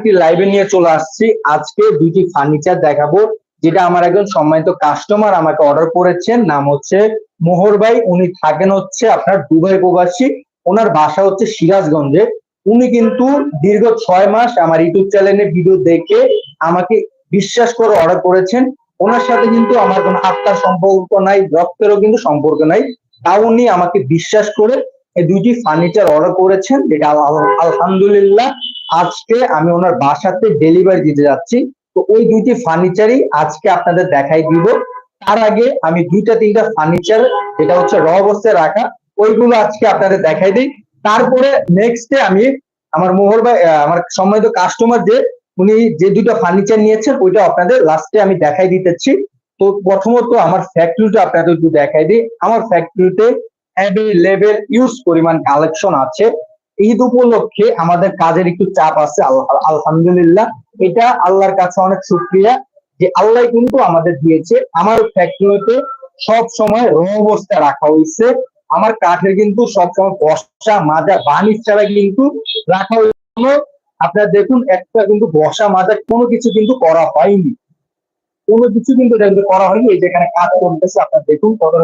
একটি লাইভে নিয়ে চলে আসছি। আজকে দুইটি ফার্নিচার দেখাবো, যেটা আমার একজন সম্মানিত কাস্টমার আমাকে অর্ডার করেছেন। নাম হচ্ছে মোহর ভাই। উনি থাকেন হচ্ছে আপনার দুবাই প্রবাসী। ওনার বাসা হচ্ছে সিরাজগঞ্জে। উনি কিন্তু দীর্ঘ ছয় মাস আমার ইউটিউব চ্যানেলে ভিডিও দেখে আমাকে বিশ্বাস করে অর্ডার করেছেন। ওনার সাথে কিন্তু আমার কোনো আত্মার সম্পর্ক নাই, রক্তেরও কিন্তু সম্পর্ক নাই। তাও উনি আমাকে বিশ্বাস করে এই দুইটি ফার্নিচার অর্ডার করেছেন, যেটা আলহামদুলিল্লাহ আজকে আমি ওনার বাসাতে ডেলিভারি দিতে যাচ্ছি। তো ওই দুইটি ফার্নিচারই আজকে আপনাদের দেখাই দিব। তার আগে আমি দুইটা তিনটা ফার্নিচার যেটা হচ্ছে র অবস্থায় রাখা, ওইগুলো আজকে আপনাদের দেখাই দিই। তারপরে নেক্সটে আমি আমার মোহর ভাই আমার সম্মানিত কাস্টমার যে, উনি যে দুটো ফার্নিচার নিয়েছেন, ওইটা আপনাদের লাস্টে আমি দেখাই দিতেছি। তো প্রথমত আমার ফ্যাক্টরিটা আপনাদের একটু দেখাই দিই। আমার ফ্যাক্টরিতে অ্যাভেলেবেল ইউজ পরিমাণ কালেকশন আছে। ঈদ উপলক্ষে আমাদের কাজের একটু চাপ আছে আলহামদুলিল্লাহ। এটা আল্লাহর কাছে অনেক শুক্রিয়া যে আল্লাহ কিন্তু আমাদের দিয়েছে। আমার ফ্যাক্টরিতে সব সময় র অবস্থায় রাখা হয়েছে। আমার কাঠের কিন্তু সবসময় বসা, মাজা বানিশ ছাড়া কিন্তু রাখা হয়েছে। কোনো আপনারা দেখুন, একটা কিন্তু বসা, মাজা কোনো কিছু কিন্তু করা হয়নি। কোনো কিছু কিন্তু এটা কিন্তু করা হয়নি। এই যেখানে কাজ করতেছে, আপনারা দেখুন কত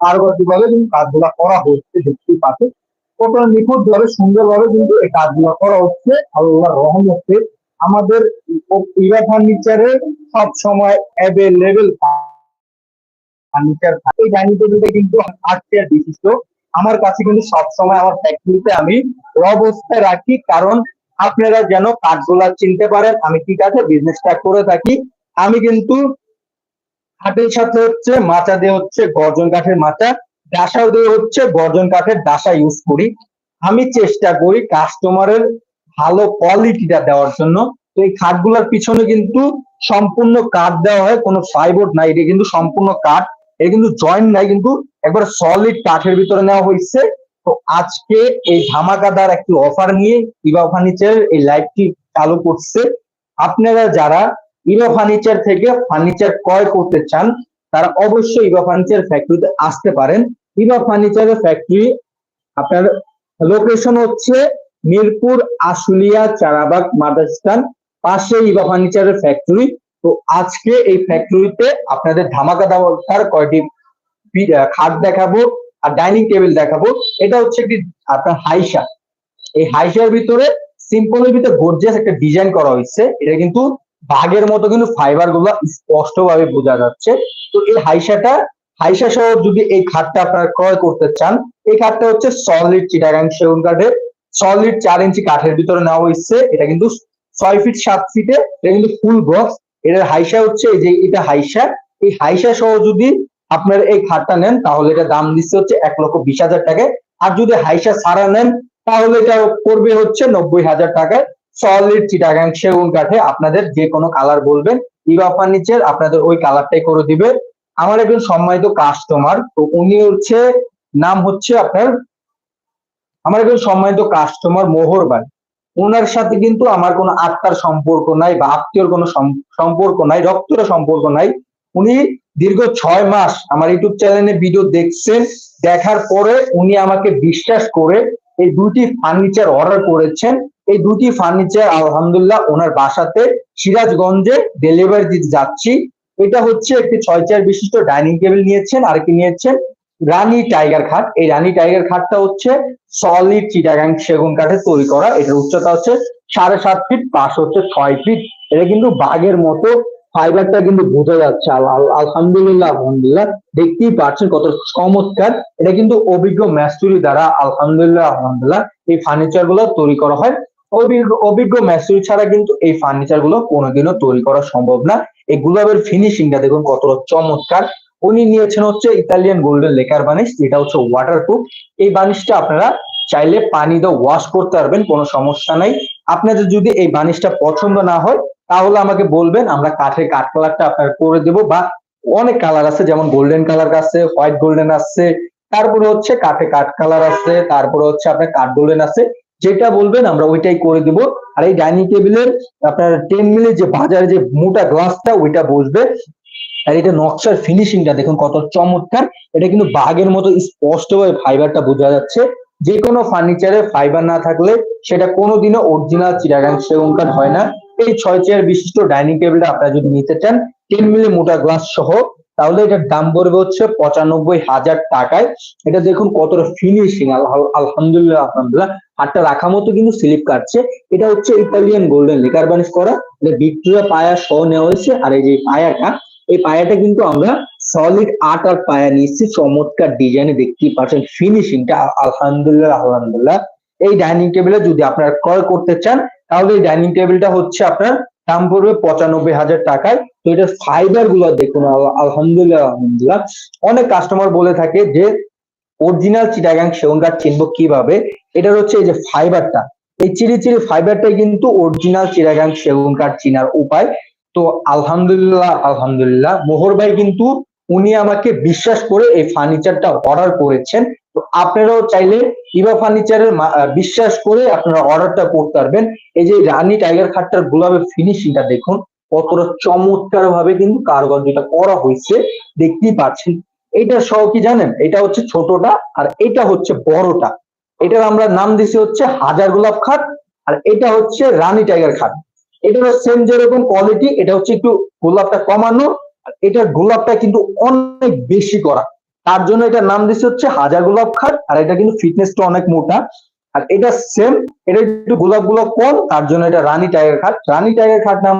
পারবর্তী ভাবে কিন্তু কাজগুলা করা হচ্ছে দেখতেই পাচ্ছে কত নিখুঁত ভাবে সুন্দর ভাবে কিন্তু এই কাজগুলো করা হচ্ছে আল্লাহ রহমতে। আমাদের ইভা ফার্নিচারে সব সময় অ্যাভেলেবেল ফার্নিচার থাকে। এই ডাইনিং কিন্তু আট চেয়ার বিশিষ্ট। আমার কাছে কিন্তু সবসময় আমার ফ্যাক্টরিতে আমি অবস্থায় রাখি, কারণ আপনারা যেন কাঠগুলা চিনতে পারেন, আমি কি কাঠে বিজনেসটা করে থাকি। আমি কিন্তু হাটের সাথে হচ্ছে মাচা দিয়ে হচ্ছে গর্জন কাঠের মাচা ডাসাও দিয়ে হচ্ছে, গর্জন কাঠের ডাসা ইউজ করি। আমি চেষ্টা করি কাস্টমারের ভালো কোয়ালিটিটা দেওয়ার জন্য। তো এই খাটগুলোর পিছনে কিন্তু সম্পূর্ণ কাঠ দেওয়া হয়, কোনো ফাইবোর্ড নাই, এটা কিন্তু সম্পূর্ণ কাঠ। এটা কিন্তু জয়েন্ট নাই, কিন্তু একবার সলিড কাঠের ভিতরে নেওয়া হয়েছে। তো আজকে এই ধামাকাদার একটি অফার নিয়ে ইভা ফার্নিচার এই লাইভটি চালু করছে। আপনারা যারা ইভা ফার্নিচার থেকে ফার্নিচার ক্রয় করতে চান তারা অবশ্যই ইভা ফার্নিচার ফ্যাক্টরিতে আসতে পারেন। ইভা ফার্নিচারের ফ্যাক্টরি আপনার লোকেশন হচ্ছে মিরপুর আশুলিয়া চারাবাগ মাদারস্থান। পাশে ইভা ফার্নিচারের ফ্যাক্টরি তো আজকে এই ফ্যাক্টরিতে আপনাদের ধামাকা দাওয়ার কয়টি খাট দেখাবো আর ডাইনিং টেবিল দেখাবো। এটা হচ্ছে একটি আপনার হাইসা এই হাইসার ভিতরে সিম্পলের ভিতরে গর্জিয়াস একটা ডিজাইন করা হয়েছে। এটা কিন্তু বাঘের মতো কিন্তু ফাইবারগুলো স্পষ্ট ভাবে বোঝা যাচ্ছে। তো এই হাইসাটা, হাইসা সহ যদি এই খাটটা আপনারা ক্রয় করতে চান, এই খাটটা হচ্ছে সলিড চিটাগাং সেগুন কাঠের সলিড চার ইঞ্চি কাঠের ভিতরে নেওয়া হয়েছে। এটা কিন্তু ছয় ফিট সাত ফিটে এটা কিন্তু ফুল বক্স এটার হাইসা হচ্ছে যে এটা হাইসা। এই হাইসা সহ যদি আপনার এই খাটটা নেন, তাহলে এটা দাম দিচ্ছে হচ্ছে এক লক্ষ বিশ হাজার টাকায়। আর যদি হাইসা ছাড়া নেন, তাহলে এটা পড়বে হচ্ছে নব্বই হাজার টাকায়। সলিড চিটাগাং সেগুন কাঠে আপনাদের যে কোনো কালার বলবেন ইভা ফার্নিচার আপনাদের ওই কালারটাই করে দিবে। আমার একজন সম্মানিত কাস্টমার তো উনি হচ্ছে, নাম হচ্ছে আপনার, আমার একজন সম্মানিত কাস্টমার মোহর ভাই ওনার সাথে কিন্তু আমার কোনো আত্মার সম্পর্ক নাই বা আত্মীয়র কোনো সম- সম্পর্ক নাই রক্তের সম্পর্ক নাই। উনি দীর্ঘ ছয় মাস আমার ইউটিউব চ্যানেলে ভিডিও দেখছেন, দেখার পরে উনি আমাকে বিশ্বাস করে এই দুটি ফার্নিচার অর্ডার করেছেন। এই দুটি ফার্নিচার আলহামদুলিল্লাহ, ওনার বাসাতে সিরাজগঞ্জে ডেলিভারি দিতে যাচ্ছি। এটা হচ্ছে একটি ছয় চেয়ার বিশিষ্ট ডাইনিং টেবিল নিয়েছেন আর কি নিয়েছেন রানী টাইগার খাট। এই রানী টাইগার খাটটা হচ্ছে সলিড চিটাগাং সেগুন কাঠে তৈরি করা। এটার উচ্চতা হচ্ছে সাড়ে সাত ফিট পাশ হচ্ছে ছয় ফিট এটা কিন্তু বাঘের মতো ফাইবারটা কিন্তু বোঝা যাচ্ছে। আল- আল- আলহামদুলিল্লাহ আলহামদুলিল্লাহ। দেখতেই পাচ্ছেন কত চমৎকার। এটা কিন্তু অভিজ্ঞ ম্যাস্তুরি দ্বারা, আলহামদুলিল্লাহ আলহামদুলিল্লাহ, এই ফার্নিচারগুলো তৈরি করা হয়। অভিজ্ঞ ম্যাস্তুরি ছাড়া কিন্তু এই ফার্নিচারগুলো কোনোদিনও তৈরি করা সম্ভব না। এই গুলাবের ফিনিশিংটা দেখুন কতটা চমৎকার। উনি নিয়েছেন হচ্ছে ইতালিয়ান গোল্ডেন লেকার বানিশ, যেটা হচ্ছে ওয়াটারপ্রুফ এই বানিশটা আপনারা চাইলে পানি দিয়ে ওয়াশ করতে পারবেন, কোনো সমস্যা নাই। আপনাদের যদি এই বানিশটা পছন্দ না হয়, তাহলে আমাকে বলবেন, আমরা কাঠের কাঠ কালারটা আপনার করে দেব বা অনেক কালার আছে, যেমন গোল্ডেন কালার আছে হোয়াইট গোল্ডেন আছে, তারপরে হচ্ছে কাঠে কাঠ কালার আছে, তারপরে হচ্ছে আপনার কাঠ গোল্ডেন আছে। যেটা বলবেন আমরা ওইটাই করে দিব। আর এই ডাইনিং টেবিলের আপনার টেন মিলের যে বাজারে যে মোটা গ্লাসটা, ওইটা বসবে। আর এটা নকশার ফিনিশিংটা দেখুন কত চমৎকার। এটা কিন্তু বাঘের মতো স্পষ্ট ভাবে ফাইবারটা বোঝা যাচ্ছে। যে কোনো ফার্নিচারে ফাইবার না থাকলে সেটা কোনোদিনও অরিজিনাল চিটাগাং সেগুন হয় না। এই ছয় চেয়ার বিশিষ্ট ডাইনিং টেবিলটা আপনারা যদি নিতে চান টেন মিলি মোটা গ্লাস সহ তাহলে এটার দাম পড়বে হচ্ছে পঁচানব্বই হাজার টাকায়। এটা দেখুন কতটা ফিনিশিং আলহামদুলিল্লাহ আলহামদুলিল্লাহ। হাতটা রাখা মতো কিন্তু স্লিপ কাটছে। এটা হচ্ছে ইতালিয়ান গোল্ডেন লেকার বানিশ করা। ভিক্টোরিয়া পায়া সহ নেওয়া হয়েছে। আর এই যে পায়াটা, এই পায়াটা কিন্তু আমরা সলিড আট আর পায়া নিচ্ছি চমৎকার ডিজাইনে দেখতেই পাচ্ছেন। ফিনিশিংটা আলহামদুলিল্লাহ আলহামদুলিল্লাহ। এই ডাইনিং টেবিলে যদি আপনারা ক্রয় করতে চান, তাহলে এই ডাইনিং টেবিলটা হচ্ছে আপনার দাম পড়বে পঁচানব্বই হাজার টাকায়। তো এটা ফাইবারগুলো দেখুন আলহামদুলিল্লাহ আলহামদুলিল্লাহ। অনেক কাস্টমার বলে থাকে যে অরিজিনাল চিটাগাং সেগুন কাঠ চিনবো কীভাবে? এটা হচ্ছে এই যে ফাইবারটা এই চিরি চিরি ফাইবারটাই কিন্তু অরিজিনাল চিটাগাং সেগুন কাঠ চিনার উপায়। তো আলহামদুলিল্লাহ আলহামদুলিল্লাহ। মোহর ভাই কিন্তু উনি আমাকে বিশ্বাস করে এই ফার্নিচারটা অর্ডার করেছেন। তো আপনারাও চাইলে ইভা ফার্নিচারের বিশ্বাস করে আপনারা অর্ডারটা করতে পারবেন। এই যে রানী টাইগার খাটটার গোলাপের ফিনিশিংটা দেখুন, কতটা চমৎকার ভাবে কিন্তু কারুকার্যটা করা হয়েছে, দেখতেই পাচ্ছেন। এটা সহ কি জানেন? এটা হচ্ছে ছোটটা আর এটা হচ্ছে বড়টা। এটার আমরা নাম দিছি হচ্ছে হাজার গোলাপ খাট আর এটা হচ্ছে রানী টাইগার খাট। এটারও সেম যেরকম কোয়ালিটি এটা হচ্ছে একটু গোলাপটা কমানো এটার গোলাপটা কিন্তু অনেক বেশি করা। তার জন্য এটা নাম দিচ্ছে হচ্ছে হাজার গোলাপ খাট, আর এটা কিন্তু ফিটনেসটা অনেক মোটা। আর এটা সেম এটা একটু গোলাপ গোলাপ কম, তার জন্য এটা রানী টাইগার খাট। রানী টাইগার খাট নাম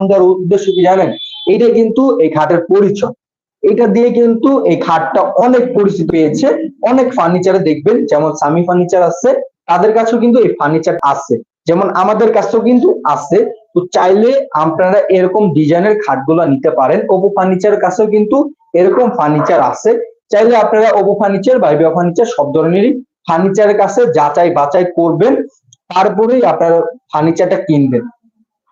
দেওয়ার উদ্দেশ্য কি জানেন? এটা কিন্তু এই খাটের পরিচয় এটা দিয়ে কিন্তু এই খাটটা অনেক পরিচিত পেয়েছে। অনেক ফার্নিচারে দেখবেন, যেমন সামি ফার্নিচার আছে, তাদের কাছেও কিন্তু এই ফার্নিচার আছে। যেমন আমাদের কাছেও কিন্তু আছে। তো চাইলে আপনারা এরকম ডিজাইনের খাটগুলো নিতে পারেন। ওপো ফার্নিচারের কাছেও কিন্তু এরকম ফার্নিচার আছে। চাইলে আপনারা ওপো ফার্নিচার বা বিয়া ফার্নিচার সব ধরনেরই ফার্নিচারের কাছে যাচাই বাছাই করবেন। তারপরেই আপনারা ফার্নিচারটা কিনবেন।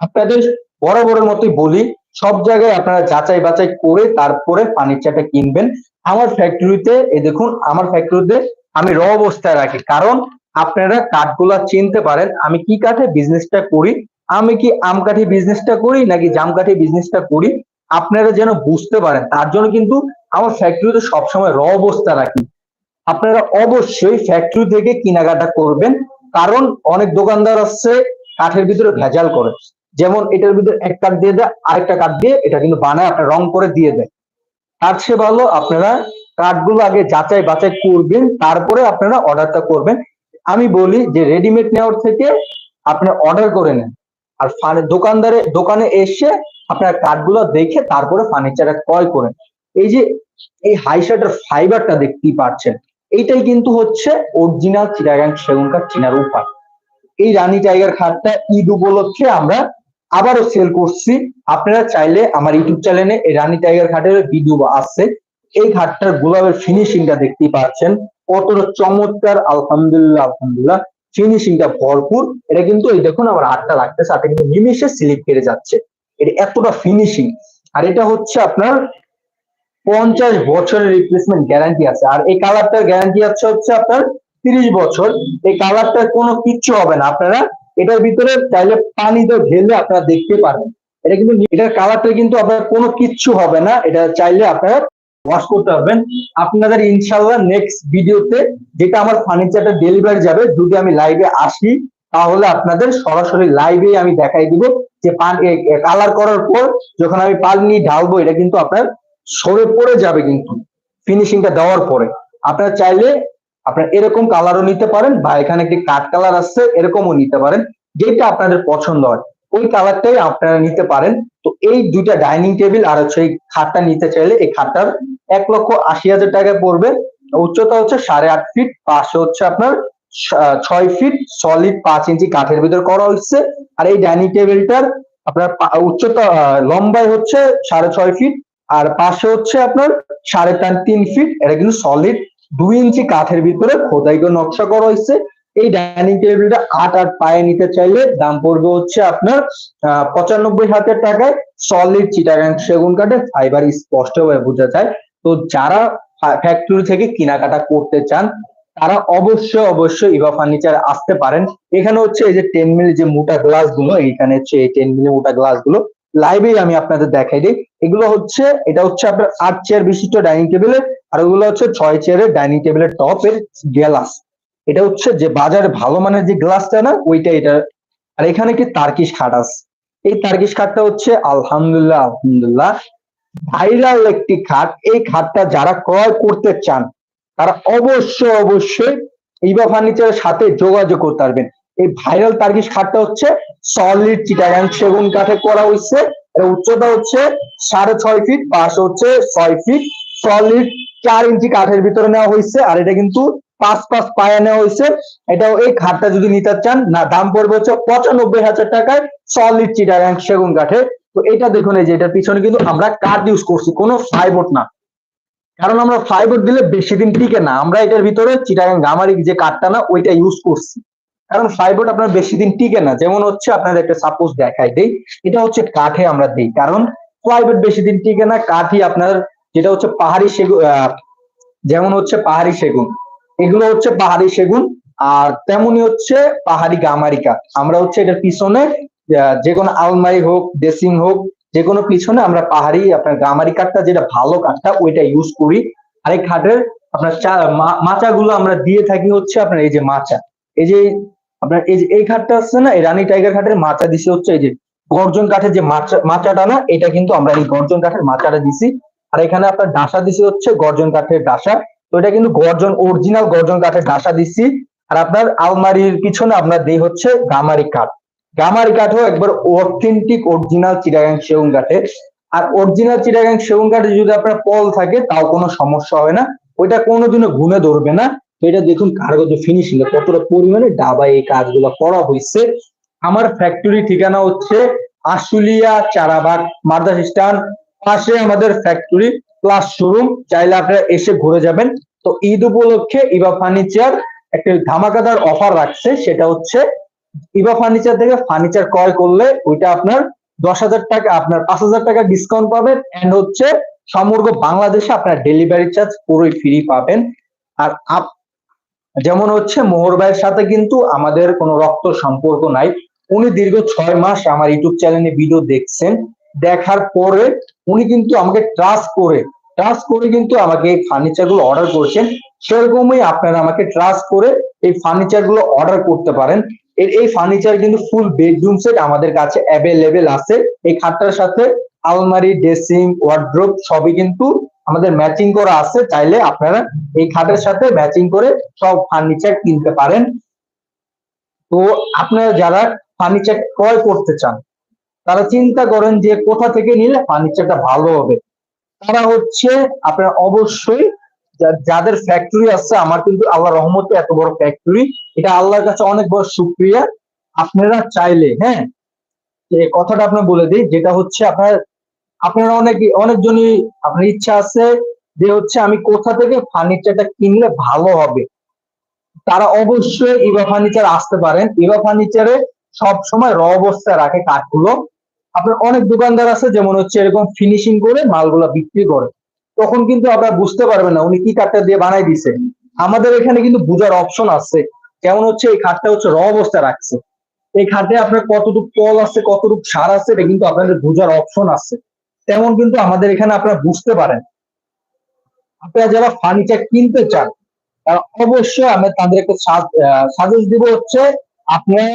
আপনাদের বরাবরের মতোই বলি, সব জায়গায় আপনারা যাচাই বাছাই করে তারপরে ফার্নিচারটা কিনবেন। আমার ফ্যাক্টরিতে এই দেখুন, আমার ফ্যাক্টরিতে আমি র অবস্থায় রাখি। কারণ আপনারা কাঠগুলা চিনতে পারেন, আমি কি কাঠে বিজনেসটা করি, আমি কি আম কাঠি বিজনেসটা করি, নাকি জাম কাঠি বিজনেসটা করি, আপনারা যেন বুঝতে পারেন। তার জন্য কিন্তু আমার ফ্যাক্টরিতে সবসময় র অবস্থা রাখি। আপনারা অবশ্যই ফ্যাক্টরি থেকে কেনাকাটা করবেন, কারণ অনেক দোকানদার আছে কাঠের ভিতরে ভেজাল করে। যেমন এটার ভিতরে এক কাঠ দিয়ে দেয়, আরেকটা কাঠ দিয়ে এটা কিন্তু বানায়, আপনার রং করে দিয়ে দেয়। তার চেয়ে ভালো আপনারা কাঠগুলো আগে যাচাই বাছাই করবেন, তারপরে আপনারা অর্ডারটা করবেন। আমি বলি যে রেডিমেড নেওয়ার থেকে আপনারা অর্ডার করে নেন। আর দোকানদারে, দোকানে এসে আপনার কাঠগুলো দেখে তারপরে ফার্নিচারটা ক্রয় করেন। এই যে, এই হাইশার্টের ফাইবারটা দেখতেই পাচ্ছেন। এইটাই কিন্তু হচ্ছে অরিজিনাল চিটাগাং সেগুন কাঠ চিনার উপায়। এই রানী টাইগার খাটটা ঈদ উপলক্ষে আমরা আবারও সেল করছি। আপনারা চাইলে আমার ইউটিউব চ্যানেলে এই রানী টাইগার খাটের ভিডিও আছে। এই খাটটার গোলাপের ফিনিশিংটা দেখতেই পাচ্ছেন। কতটা চমৎকার, আলহামদুলিল্লাহ আলহামদুলিল্লাহ ফিনিশিংটা ভরপুর। এটা কিন্তু এই দেখুন আমার হাতটা লাগতেছে হাতে কিন্তু নিমিশে স্লিপ কেটে যাচ্ছে। এটা এতটা ফিনিশিং আর এটা হচ্ছে আপনার পঞ্চাশ বছরের রিপ্লেসমেন্ট গ্যারান্টি আছে। আর এই কালারটার গ্যারান্টি আছে হচ্ছে আপনার তিরিশ বছর। এই কালারটার কোনো কিচ্ছু হবে না। আপনারা এটার ভিতরে চাইলে পানি তো ঢেলে আপনারা দেখতে পারেন। এটা কিন্তু, এটার কালারটা কিন্তু আপনার কোনো কিচ্ছু হবে না। এটা চাইলে আপনারা ওয়াশ করতে পারবেন। আপনাদের ইনশাল্লাহ নেক্সট ভিডিওতে যেটা আমার ফার্নিচারটা ডেলিভারি যাবে, যদি আমি লাইভে আসি, তাহলে আপনাদের সরাসরি লাইভে আমি দেখাই দিব যে পান কালার করার পর যখন আমি পানি ঢালবো, এটা কিন্তু আপনার সরে পড়ে যাবে কিন্তু ফিনিশিংটা দেওয়ার পরে। আপনারা চাইলে আপনার এরকম কালারও নিতে পারেন বা এখানে একটি কাঠ কালার আসছে, এরকমও নিতে পারেন, যেটা আপনাদের পছন্দ হয়। ওই কালারটাই আপনারা নিতে পারেন। তো এই দুইটা ডাইনিং টেবিল আর হচ্ছে এই খাটটা নিতে চাইলে এই খাটটার এক লক্ষ আশি হাজার টাকায় পড়বে। উচ্চতা হচ্ছে সাড়ে আট ফিট পাশে হচ্ছে আপনার ছয় ফিট সলিড পাঁচ ইঞ্চি কাঠের ভিতর করা হচ্ছে আর এই ডাইনিং টেবিলটার আপনার উচ্চতা লম্বায় হচ্ছে সাড়ে ছয় ফিট আর পাশে হচ্ছে আপনার সাড়ে তিন ফিট এটা কিন্তু সলিড দুই ইঞ্চি কাঠের ভিতরে খোদাই করে নকশা করা হয়েছে। এই ডাইনিং টেবিলটা আট আট পায়ে নিতে চাইলে দাম পড়বে হচ্ছে আপনার পঁচানব্বই হাজার টাকায়। সলিড চিটাগাং সেগুন কাঠের ফাইবার স্পষ্টভাবে বোঝা যায়। তো যারা ফ্যাক্টরি থেকে কেনাকাটা করতে চান, তারা অবশ্যই অবশ্যই ইভা ফার্নিচার আসতে পারেন। এখানে হচ্ছে এই যে টেন মিলি যে মোটা গ্লাসগুলো, এখানে হচ্ছে এই টেন মিলি মোটা গ্লাসগুলো লাইভে আমি আপনাদের দেখাই দিই। এগুলো হচ্ছে, এটা হচ্ছে আপনার আট চেয়ার বিশিষ্ট ডাইনিং টেবিলের আর ওগুলো হচ্ছে ছয় চেয়ারের ডাইনিং টেবিলের টপের গ্লাস এটা হচ্ছে যে বাজারে ভালো মানের যে গ্লাসটা না, ওইটা এটা। আর এখানে কি তার্কিশ খাট আছে। এই তার্কিশ খাটটা হচ্ছে আলহামদুলিল্লাহ আলহামদুলিল্লাহ। ভাইরাল একটি খাট এই খাটটা যারা ক্রয় করতে চান, তারা অবশ্যই অবশ্যই ইবা ফার্নিচারের সাথে যোগাযোগ করতে পারবেন। এই ভাইরাল তার্কিশ খাটটা হচ্ছে সলিড চিটাগাং সেগুন কাঠে করা হয়েছে। উচ্চতা হচ্ছে সাড়ে ছয় ফিট পাশ হচ্ছে ছয় ফিট সলিড চার ইঞ্চি কাঠের ভিতরে নেওয়া হয়েছে। আর এটা কিন্তু পাঁচ পাঁচ পায়া নেওয়া হয়েছে। এটাও এই খাটটা যদি নিতে চান, না, দাম পড়বে হচ্ছে পঁচানব্বই হাজার টাকায় সলিড চিটাগাং সেগুন কাঠে তো এটা দেখুন এই যে, এটার পিছনে কিন্তু আমরা কাঠ ইউজ করছি, কোনো ফাইবোর্ড না। কারণ আমরা ফাইবার দিলে বেশি দিন টিকে না। আমরা এটার ভিতরে চিটাগাং গামারি যে কাঠটা না, ওইটা ইউজ করছি। কারণ ফাইবার আপনার বেশি দিন টিকে না। যেমন হচ্ছে আপনাদের একটা সাপোজ দেখাই দেই, এটা হচ্ছে কাঠে আমরা দেই। কারণ প্লাইবোর্ড বেশি দিন টিকে না, কাঠই আপনার যেটা হচ্ছে পাহাড়ি সেগুন যেমন হচ্ছে পাহাড়ি সেগুন। এগুলো হচ্ছে পাহাড়ি সেগুন, আর তেমনি হচ্ছে পাহাড়ি গামারি কাঠ আমরা হচ্ছে এটার পিছনে যে কোনো আলমারি হোক ড্রেসিং হোক, যে কোনো পিছনে আমরা পাহাড়ি আপনার গামারি কাঠটা যেটা ভালো কাঠটা ওইটা ইউজ করি। আর এই খাটের আপনার মাচাগুলো আমরা দিয়ে থাকি হচ্ছে আপনার এই যে মাচা। এই যে আপনার এই যে, এই খাটটা আছে না, এই রানী টাইগার খাটের মাচা দিছি হচ্ছে এই যে গর্জন কাঠের যে মাচা, মাচাটা না, এটা কিন্তু আমরা এই গর্জন কাঠের মাচাটা দিছি। আর এখানে আপনার ডাসা দিছি হচ্ছে গর্জন কাঠের ডাসা। তো এটা কিন্তু গর্জন অরিজিনাল গর্জন কাঠের ডাসা দিছি। আর আপনার আলমারির পিছনে আপনার দেই হচ্ছে গামারি কাঠ গামারি কাঠও একবার অথেন্টিক অরিজিনাল চিটাগাং সেগুন কাঠের আর অরিজিনাল চিটাগাং সেগুন কাঠে যদি আপনার পল থাকে, তাও কোনো সমস্যা হয় না। ওইটা কোনোদিনও ঘুনে ধরবে না। এটা দেখুন কারগত ফিনিশিং কতটা পরিমাণে ডাবায় এই কাজগুলো করা হয়েছে। আমার ফ্যাক্টরি ঠিকানা হচ্ছে আশুলিয়া চারাবাগ, মাদ্রাস স্ট্যান্ড পাশে আমাদের ফ্যাক্টরি প্লাস শোরুম চাইলে আপনারা এসে ঘুরে যাবেন। তো ঈদ উপলক্ষে ইবা ফার্নিচার একটা ধামাকাদার অফার রাখছে, সেটা হচ্ছে ইবা ফার্নিচার থেকে ফার্নিচার ক্রয় করলে ওইটা আপনার দশ হাজার টাকা, আপনার পাঁচ হাজার টাকা ডিসকাউন্ট পাবেন এন্ড হচ্ছে সমগ্র বাংলাদেশে আপনার ডেলিভারি চার্জ পুরোই ফ্রি পাবেন। আর আপ যেমন হচ্ছে মোহর ভাইয়ের সাথে কিন্তু আমাদের কোনো রক্ত সম্পর্ক নাই। উনি দীর্ঘ ছয় মাস আমার ইউটিউব চ্যানেলে ভিডিও দেখছেন। দেখার পরে উনি কিন্তু আমাকে ট্রাস্ট করে ট্রাস্ট করে কিন্তু আমাকে এই ফার্নিচারগুলো অর্ডার করেছেন। সেরকমই আপনারা আমাকে ট্রাস্ট করে এই ফার্নিচারগুলো অর্ডার করতে পারেন। এর এই ফার্নিচার কিন্তু ফুল বেডরুম সেট আমাদের কাছে অ্যাভেলেবেল আছে। এই খাটটার সাথে আলমারি ড্রেসিং ওয়ার্ড্রোব সবই কিন্তু আমাদের ম্যাচিং করা আছে। চাইলে আপনারা এই খাটের সাথে ম্যাচিং করে সব ফার্নিচার কিনতে পারেন। তো আপনারা যারা ফার্নিচার ক্রয় করতে চান, তারা চিন্তা করেন যে কোথা থেকে নিলে ফার্নিচারটা ভালো হবে। তারা হচ্ছে আপনারা অবশ্যই যাদের ফ্যাক্টরি আছে, আমার কিন্তু আল্লাহ রহমতে এত বড় ফ্যাক্টরি এটা আল্লাহর কাছে অনেক বড় শুক্রিয়া। আপনারা চাইলে হ্যাঁ? কথাটা আপনার বলে দিই, যেটা হচ্ছে আপনার আপনারা অনেক অনেকজনই আপনার ইচ্ছা আছে যে হচ্ছে আমি কোথা থেকে ফার্নিচারটা কিনলে ভালো হবে। তারা অবশ্যই ইভা ফার্নিচার আসতে পারেন। ইভা ফার্নিচারে সব সময় র অবস্থায় রাখে কাঠগুলো। আপনার অনেক দোকানদার আছে যেমন হচ্ছে এরকম ফিনিশিং করে মালগুলা বিক্রি করে। তখন কিন্তু আপনারা বুঝতে পারবেন না উনি কি কাঠটা দিয়ে বানাই দিছে। আমাদের এখানে কিন্তু বোঝার অপশন আছে। যেমন হচ্ছে? এই খাটটা হচ্ছে র অবস্থায় রাখছে। এই খাটে আপনার কতটুকু পল আছে, কতটুকু সার আছে, এটা কিন্তু আপনাদের বোঝার অপশন আছে। তেমন কিন্তু আমাদের এখানে আপনারা বুঝতে পারেন। আপনারা যারা ফার্নিচার কিনতে চান, তারা অবশ্যই আমি তাদের একটা সাজেস্ট দিব হচ্ছে, আপনারা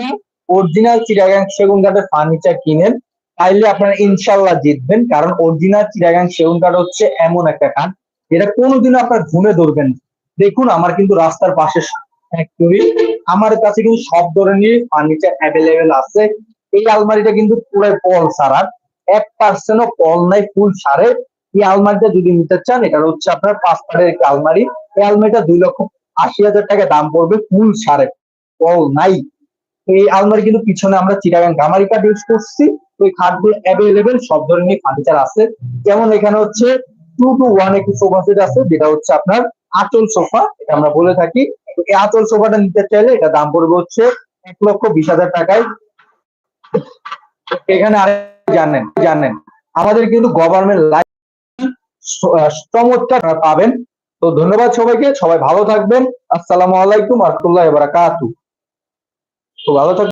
অরিজিনাল চিটাগাং সেগুন কাঠের ফার্নিচার কিনেন। তাইলে আপনারা ইনশাল্লাহ জিতবেন, কারণ অরিজিনাল চিটাগাং সেগুন কাঠ হচ্ছে এমন একটা কাঠ যেটা কোনোদিনও আপনার ঘুরে ধরবেন। দেখুন, আমার কিন্তু রাস্তার পাশে ফ্যাক্টরি আমার কাছে কিন্তু সব ধরনের ফার্নিচার অ্যাভেলেবেল আছে। এই আলমারিটা কিন্তু পুরো পল সারার, এক পার্সেন্টও পল নাই ফুল সারে। এই আলমারিটা যদি নিতে চান এটা হচ্ছে আপনার পাঁচ পাটের একটা আলমারি। এই আলমারিটা দুই লক্ষ আশি হাজার টাকা দাম পড়বে ফুল সারে। পল নাই। এই আলমারি কিন্তু পিছনে আমরা চিটাগাং গামারি কাঠ ইউজ করছি। ওই খাটগুলো অ্যাভেলেবেল সব ধরনের ফার্নিচার আছে। যেমন এখানে হচ্ছে টু টু ওয়ান একটি সোফা সেট আছে, যেটা হচ্ছে আপনার আঁচল সোফা এটা আমরা বলে থাকি। এই আঁচল সোফাটা নিতে চাইলে এটা দাম পড়বে হচ্ছে এক লক্ষ বিশ হাজার টাকায়। এখানে আর জানেন জানেন, আমাদের কিন্তু গভর্নমেন্ট লাইফ চমৎকার পাবেন। তো ধন্যবাদ সবাইকে, সবাই ভালো থাকবেন। আসসালামু আলাইকুম রহমতুল্লাহ বারাকাতু তো ভালো থাকবেন